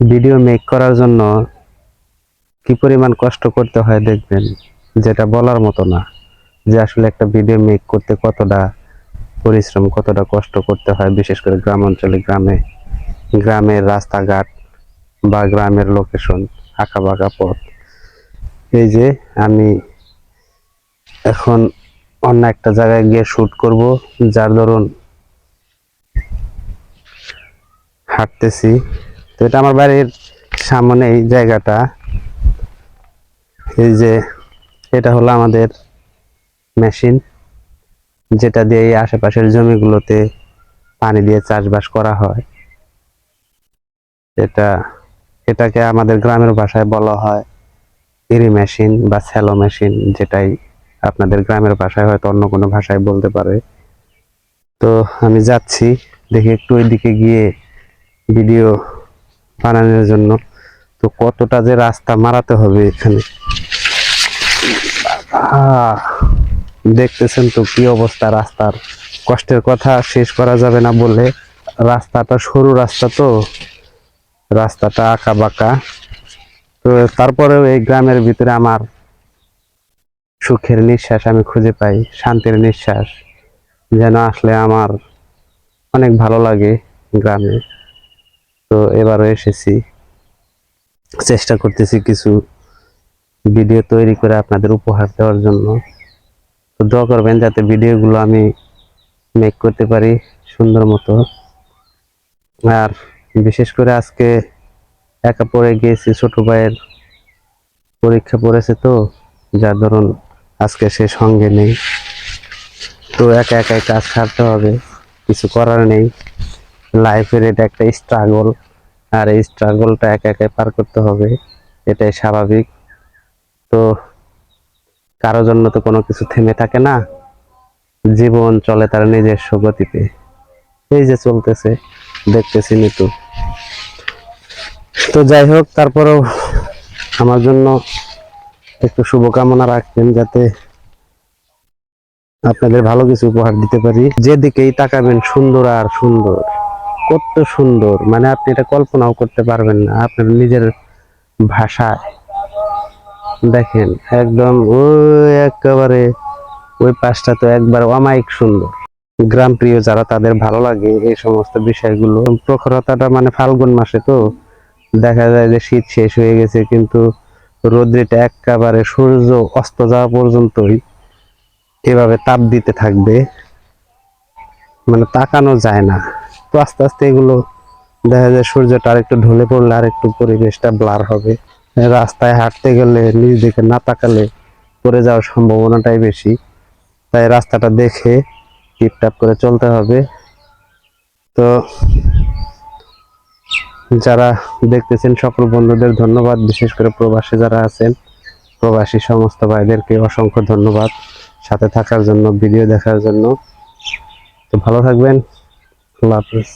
Video make করার জন্য কি পরিমাণ কষ্ট করতে হয় দেখবেন, যেটা বলার মতো না, যে আসলে একটা ভিডিও মেক করতে কতটা পরিশ্রম, কতটা কষ্ট করতে হয়, বিশেষ করে গ্রাম অঞ্চলে গ্রামে, গ্রামের রাস্তাঘাট বা গ্রামের লোকেশন আঁকা বাঁকা পথ। এই যে আমি এখন অন্য একটা জায়গায় গিয়ে শুট করব, যার ধরুন হাঁটতেছি। তো এটা আমার বাড়ির সামনে এই জায়গাটা। এই যে এটা হলো আমাদের মেশিন, যেটা দিয়ে এই আশেপাশের জমিগুলোতে পানি দিয়ে চাষবাস করা হয়। এটা, এটাকে আমাদের গ্রামের ভাষায় বলা হয় ইরি মেশিন বা স্যালো মেশিন, যেটাই আপনাদের গ্রামের ভাষায় হয়তো অন্য কোনো ভাষায় বলতে পারে। তো আমি যাচ্ছি, দেখি একটু ওইদিকে গিয়ে ভিডিও বানানোর জন্য। তো কতটা যে রাস্তা মারাতে হবে এখানে। দেখতেছেন তো কি অবস্থা রাস্তার। কষ্টের কথা, শেষ করা যাবে না বলে রাস্তাটা সরু রাস্তা তো। রাস্তাটা আঁকা বাঁকা তো তারপরেও এই গ্রামের ভিতরে আমার সুখের নিঃশ্বাস আমি খুঁজে পাই, শান্তির নিঃশ্বাস। যেন আসলে আমার অনেক ভালো লাগে গ্রামে। তো এবারও এসেছি। চেষ্টা করতেছি কিছু ভিডিও তৈরি করে আপনাদের উপহার দেওয়ার জন্য। তো দোয়া করবেন যাতে ভিডিওগুলো আমি মেক করতে পারি সুন্দর মতো। আর বিশেষ করে আজকে একা পড়ে গিয়েছি, ছোট ভাইয়ের পরীক্ষা পড়েছে তো, যার ধরুন আজকে সে সঙ্গে নেই। তো একা একাই কাজ ছাড়তে হবে, কিছু করার নেই। লাইফের এটা একটা স্ট্রাগল আর এই স্ট্রাগলটা একা একাই পার করতে হবে, এটাই স্বাভাবিক। তো কারও জন্য তো কোনো কিছু থেমে থাকে না, জীবন চলে তার নিজস্ব গতিতে। এই যে চলতেছে, দেখতেছি নিতু তো যাই হোক, তারপরেও আমার জন্য একটু শুভকামনা রাখবেন যাতে আপনাদের ভালো কিছু উপহার দিতে পারি। যেদিকেই তাকাবেন সুন্দর আর সুন্দর। কত সুন্দর। মানে আপনি এটা কল্পনাও করতে পারবেন না, আপনার নিজের ভাষায়। দেখেন, একদম ওই একেবারে ওই পাশটা তো একবার অমায়িক সুন্দর। গ্রাম প্রিয় যারা, তাদের ভালো লাগে এই সমস্ত বিষয়গুলো। প্রখরতাটা মানে ফাল্গুন মাসে তো দেখা যায় যে শীত শেষ হয়ে গেছে, কিন্তু রোদ্রিটা একেবারে সূর্য অস্ত যাওয়া পর্যন্তই এভাবে তাপ দিতে থাকবে। মানে তাকানো যায় না। তো আস্তে আস্তে এগুলো দেখা যায় সূর্যটা আরেকটু ঢলে পড়লে আরেকটু পরিবেশটা ব্লার হবে। রাস্তায় হাঁটতে গেলে, নিজ দিকে না তাকালে পড়ে যাওয়ার সম্ভাবনাটাই বেশি। তাই রাস্তাটা দেখে টিপটাপ করে চলতে হবে। তো যারা দেখতেছেন সকল বন্ধুদের ধন্যবাদ, বিশেষ করে প্রবাসী যারা আছেন, প্রবাসী সমস্ত ভাইদেরকে অসংখ্য ধন্যবাদ। সাথে থাকার জন্য, ভিডিও দেখার জন্য। তো ভালো থাকবেন। আল্লাহ হাফিজ।